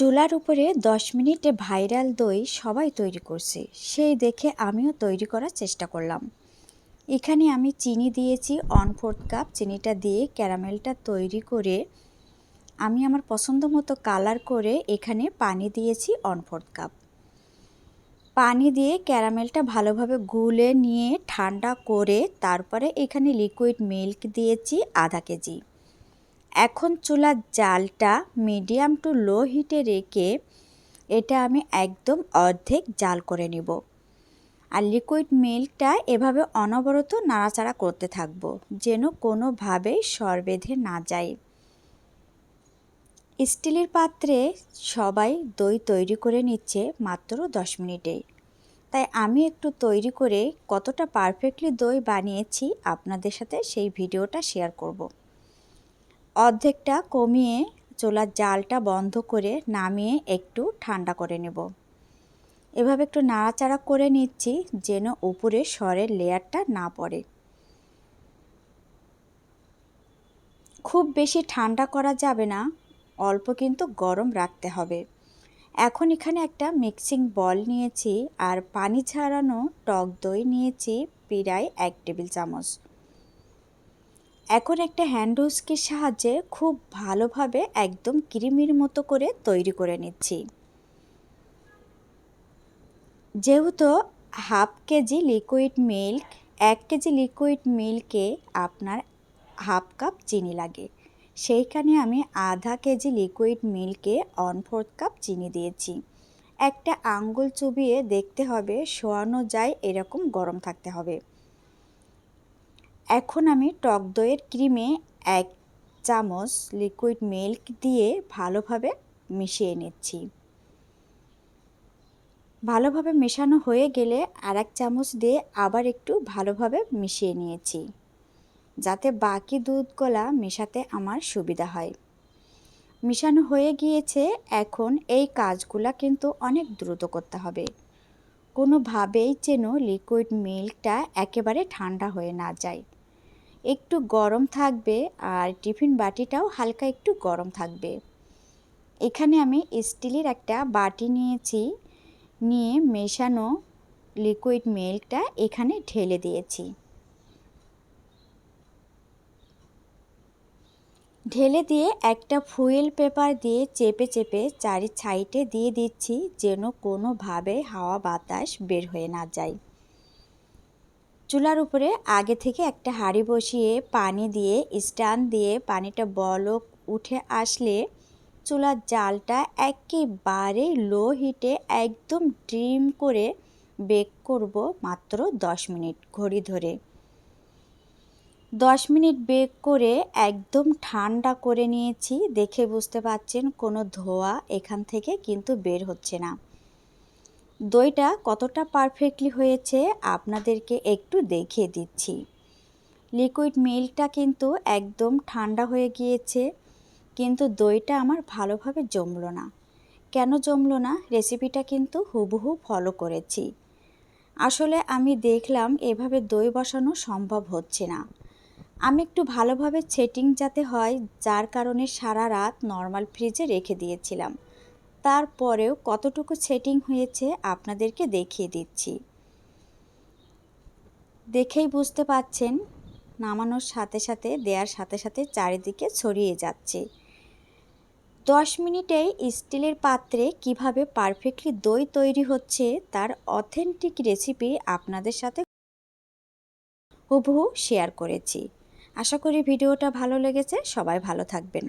চুলার উপরে দশ মিনিটে ভাইরাল দই সবাই তৈরি করছে। সেই দেখে আমিও তৈরি করার চেষ্টা করলাম। এখানে আমি চিনি দিয়েছি অন ফোর্থ কাপ চিনিটা দিয়ে ক্যারামেলটা তৈরি করে আমি আমার পছন্দ মতো কালার করে এখানে পানি দিয়েছি অন ফোর্থ কাপ। পানি দিয়ে ক্যারামেলটা ভালোভাবে গুলে নিয়ে ঠান্ডা করে তারপরে এখানে লিকুইড মিল্ক দিয়েছি আধা কেজি। এখন চুলার জালটা মিডিয়াম টু লো হিটে রেখে এটা আমি একদম অর্ধেক জাল করে নেব। আর লিকুইড মিল্কটা এভাবে অনবরত নাড়াচাড়া করতে থাকব, যেন কোনোভাবেই সর বেঁধে না যায় স্টিলের পাত্রে সবাই দই তৈরি করে নিচ্ছে মাত্র দশ মিনিটেই তাই আমি একটু তৈরি করে কতটা পারফেক্টলি দই বানিয়েছি আপনাদের সাথে সেই ভিডিওটা শেয়ার করব। অর্ধেকটা কমিয়ে চোলার জালটা বন্ধ করে নামিয়ে একটু ঠান্ডা করে নেব। এভাবে একটু নাড়াচাড়া করে নিচ্ছি যেন উপরে সরের লেয়ারটা না পড়ে। খুব বেশি ঠান্ডা করা যাবে না, অল্প কিন্তু গরম রাখতে হবে। এখন এখানে একটা মিক্সিং বল নিয়েছি আর পানি ছাড়ানো টক দই নিয়েছি প্রায় এক টেবিল চামচ। এখন একটা হ্যান্ড সাহায্যে খুব ভালোভাবে একদম ক্রিমির মতো করে তৈরি করে নিচ্ছি। যেহেতু হাফ কেজি লিকুইড মিল্ক এক কেজি লিকুইড মিল্কে আপনার হাফ কাপ চিনি লাগে। সেইখানে আমি আধা কেজি লিকুইড মিল্কে ওয়ান ফোর্থ কাপ চিনি দিয়েছি। একটা আঙ্গুল চুবিয়ে দেখতে হবে, শোয়ানো যায় এরকম গরম থাকতে হবে। এখন আমি টক দইয়ের ক্রিমে এক চামচ লিকুইড মিল্ক দিয়ে ভালোভাবে মিশিয়ে নিচ্ছি। ভালোভাবে মেশানো হয়ে গেলে আর এক চামচ দিয়ে আবার একটু ভালোভাবে মিশিয়ে নিয়েছি, যাতে বাকি দুধগুলা মেশাতে আমার সুবিধা হয়। মিশানো হয়ে গিয়েছে, এখন এই কাজগুলা কিন্তু অনেক দ্রুত করতে হবে। কোনোভাবেই যেন লিকুইড মিল্কটা একেবারে ঠান্ডা হয়ে না যায়। একটু গরম থাকবে আর টিফিন বাটিটাও হালকা একটু গরম থাকবে। এখানে আমি স্টিলের একটা বাটি নিয়েছি, নিয়ে মেশানো লিকুইড মিল্কটা এখানে ঢেলে দিয়েছি। ঢেলে দিয়ে একটা ফুয়েল পেপার দিয়ে চেপে চেপে চারি সাইডে দিয়ে দিচ্ছি যেন কোনোভাবে হাওয়া বাতাস বের হয়ে না যায়। চুলার উপরে আগে থেকে একটা হাঁড়ি বসিয়ে পানি দিয়ে, স্ট্যান্ড দিয়ে পানিটা বলক উঠে আসলে চুলার জালটা একেবারে লো হিটে একদম ড্রিম করে বেক করব মাত্র দশ মিনিট ঘড়ি ধরে। দশ মিনিট বেক করে একদম ঠান্ডা করে নিয়েছি, দেখে বুঝতে পাচ্ছেন কোনো ধোয়া এখান থেকে কিন্তু বের হচ্ছে না। দইটা কতটা পারফেক্টলি হয়েছে আপনাদেরকে একটু দেখিয়ে দিচ্ছি। লিকুইড মিল্কটা কিন্তু একদম ঠান্ডা হয়ে গিয়েছে, কিন্তু দইটা আমার ভালোভাবে জমলো না। কেন জমলো না? রেসিপিটা কিন্তু হুবহু ফলো করেছি। আসলে আমি দেখলাম এভাবে দই বসানো সম্ভব হচ্ছে না। আমি একটু ভালোভাবে সেটিং যাতে হয়, যার কারণে সারা রাত নর্মাল ফ্রিজে রেখে দিয়েছিলাম। তারপরেও কতটুকু সেটিং হয়েছে আপনাদেরকে দেখিয়ে দিচ্ছি। দেখেই বুঝতে পাচ্ছেন, নামানোর সাথে সাথে দেওয়ার সাথে সাথে চারিদিকে ছড়িয়ে যাচ্ছে। দশ মিনিটেই স্টিলের পাত্রে কীভাবে পারফেক্টলি দই তৈরি হচ্ছে তার অথেন্টিক রেসিপি আপনাদের সাথে হুবহু শেয়ার করেছি। আশা করি ভিডিওটা ভালো লেগেছে, সবাই ভালো থাকবেন।